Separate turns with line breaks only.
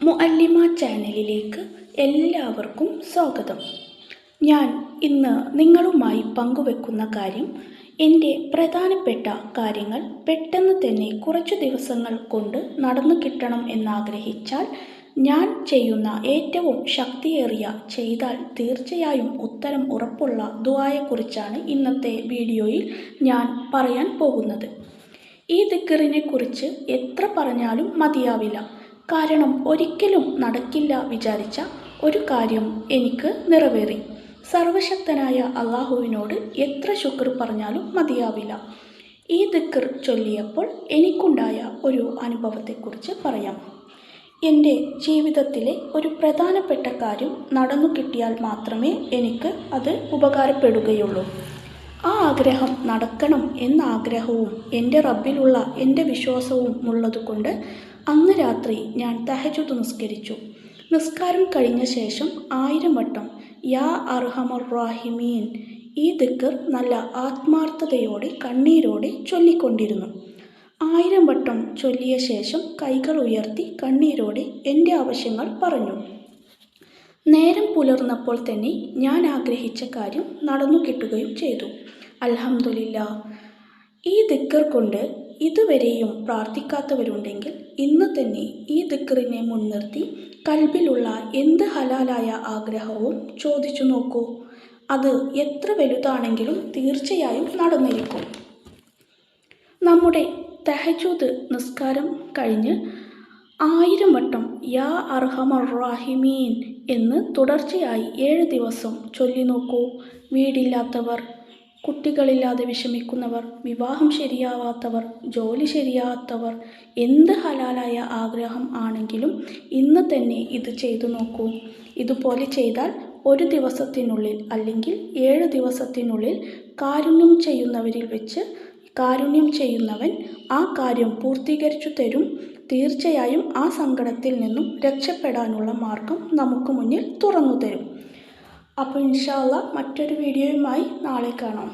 മുഅല്ലിമ ചാനലിലേക്ക് എല്ലാവർക്കും സ്വാഗതം. ഞാൻ ഇന്ന് നിങ്ങളുമായി പങ്കുവെക്കുന്ന കാര്യം എന്റെ പ്രധാനപ്പെട്ട കാര്യങ്ങൾ പെട്ടെന്ന് തന്നെ കുറച്ചു ദിവസങ്ങൾ കൊണ്ട് നടന്നു കിട്ടണം എന്നാഗ്രഹിച്ചാൽ ഞാൻ ചെയ്യുന്ന ഏറ്റവും ശക്തിയേറിയ ചെയ്താൽ തീർച്ചയായും ഉത്തരം ഉറപ്പുള്ള ദുവായെക്കുറിച്ചാണ് ഇന്നത്തെ വീഡിയോയിൽ ഞാൻ പറയാൻ പോകുന്നത്. ഈ ദിക്കറിനെക്കുറിച്ച് എത്ര പറഞ്ഞാലും മതിയാവില്ല. കാരണം ഒരിക്കലും നടക്കില്ല വിചാരിച്ച ഒരു കാര്യം എനിക്ക് നിറവേറി. സർവശക്തനായ അള്ളാഹുവിനോട് എത്ര ശുക്ർ പറഞ്ഞാലും മതിയാവില്ല. ഈ ദിക്കർ ചൊല്ലിയപ്പോൾ എനിക്കുണ്ടായ ഒരു അനുഭവത്തെക്കുറിച്ച് പറയാം. എന്റെ ജീവിതത്തിലെ ഒരു പ്രധാനപ്പെട്ട കാര്യം നടന്നു കിട്ടിയാൽ മാത്രമേ എനിക്ക് അത് ഉപകാരപ്പെടുകയുള്ളൂ. ആ ആഗ്രഹം നടക്കണം എന്ന ആഗ്രഹവും എന്റെ റബ്ബിലുള്ള എന്റെ വിശ്വാസവും ഉള്ളതുകൊണ്ട് അന്ന് രാത്രി ഞാൻ തഹജുദ് നിസ്കരിച്ചു. നിസ്കാരം കഴിഞ്ഞ ശേഷം ആയിരം വട്ടം യാ അർഹമർ റാഹിമീൻ ഈ ദിക്കർ നല്ല ആത്മാർത്ഥതയോടെ കണ്ണീരോടെ ചൊല്ലിക്കൊണ്ടിരുന്നു. ആയിരം വട്ടം ചൊല്ലിയ ശേഷം കൈകൾ ഉയർത്തി കണ്ണീരോടെ എന്റെ ആവശ്യങ്ങൾ പറഞ്ഞു. നേരം പുലർന്നപ്പോൾ തന്നെ ഞാൻ ആഗ്രഹിച്ച കാര്യം നടന്നു കിട്ടുകയും ചെയ്തു. അലഹമില്ല ഈ ദിക്കർ കൊണ്ട് ഇതുവരെയും പ്രാർത്ഥിക്കാത്തവരുണ്ടെങ്കിൽ ഇന്ന് തന്നെ ഈ ദിക്കറിനെ മുൻനിർത്തി കൽബിലുള്ള എന്ത് ഹലാലായ ആഗ്രഹവും ചോദിച്ചു നോക്കൂ. അത് എത്ര വലുതാണെങ്കിലും തീർച്ചയായും നടന്നിരിക്കും. നമ്മുടെ തെഹജൂദ് നിസ്കാരം കഴിഞ്ഞ് ആയിരം വട്ടം യാ അർഹമർ റാഹിമീൻ എന്ന് തുടർച്ചയായി ഏഴ് ദിവസം ചൊല്ലി നോക്കൂ. വീടില്ലാത്തവർ കുട്ടികളില്ലാതെ വിഷമിക്കുന്നവർ വിവാഹം ശരിയാവാത്തവർ ജോലി ശരിയാവാത്തവർ എന്ത് ഹലാലായ ആഗ്രഹം ആണെങ്കിലും ഇന്ന് തന്നെ ഇത് ചെയ്തു നോക്കൂ. ഇതുപോലെ ചെയ്താൽ ഒരു ദിവസത്തിനുള്ളിൽ അല്ലെങ്കിൽ ഏഴ് ദിവസത്തിനുള്ളിൽ കാരുണ്യം ചെയ്യുന്നവരിൽ വെച്ച് കാരുണ്യം ചെയ്യുന്നവൻ ആ കാര്യം പൂർത്തീകരിച്ചു തരും. തീർച്ചയായും ആ സങ്കടത്തിൽ നിന്നും രക്ഷപ്പെടാനുള്ള മാർഗം നമുക്ക് മുന്നിൽ തുറന്നു തരും. അപ്പോൾ ഇൻഷാല്ല മറ്റൊരു വീഡിയോയുമായി നാളെ കാണാം.